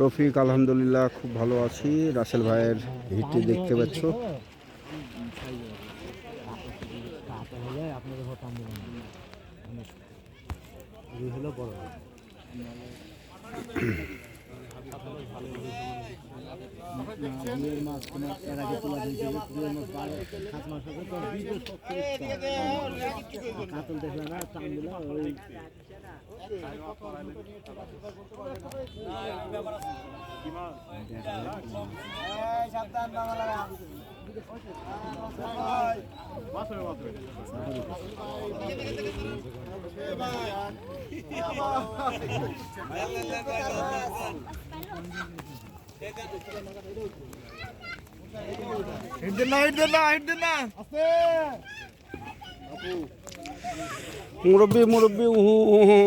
রফিক আলহামদুলিল্লাহ খুব ভালো আছি। রাসেল ভাইয়ের হিটটি দেখতে পাচ্ছ। কাতল দেখলে না চান দিলে ওই মুরব্বী মুরব্বী, উহু উহু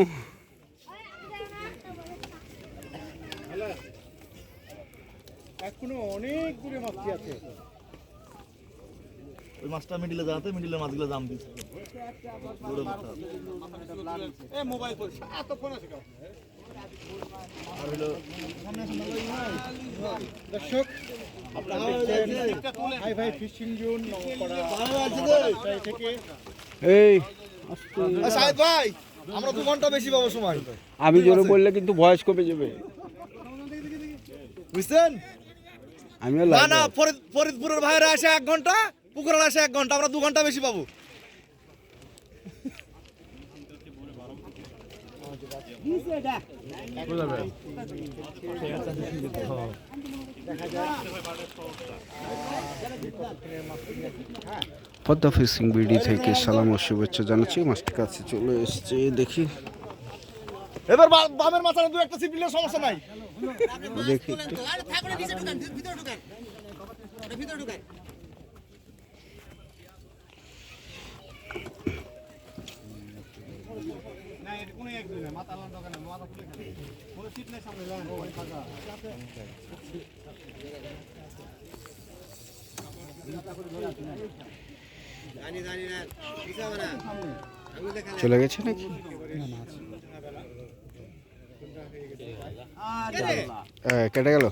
এখনও অনেক মাছটি আছে ওই মাছটা মিডিলে জানাতে মিডিলের মাছগুলো দাম দিচ্ছে। আর হলো দর্শক হাই ভাই ফিশিং জোন থেকে। এই সাহেব ভাই আমরা দু ঘণ্টা বেশি পাবো সময়। আমি জোরে বললে কিন্তু ভয়েস কমে যাবে। বুঝছেন? আমিও না না ফরিদ ফরিদপুরের ভাইরা আসে এক ঘণ্টা পুকুরের আসে এক ঘণ্টা আমরা দু ঘণ্টা বেশি পাবো। পদ্মা ফিশিং বিডি থেকে সালাম ও শুভেচ্ছা জানাচ্ছি। মাছটি কাছে চলে এসছে দেখি। এবার বা- বামের মাথায় দু একটা সিপিলের সমস্যা নাই। দেখি একটু। চলে গেছে নাকি? কেটে গেল।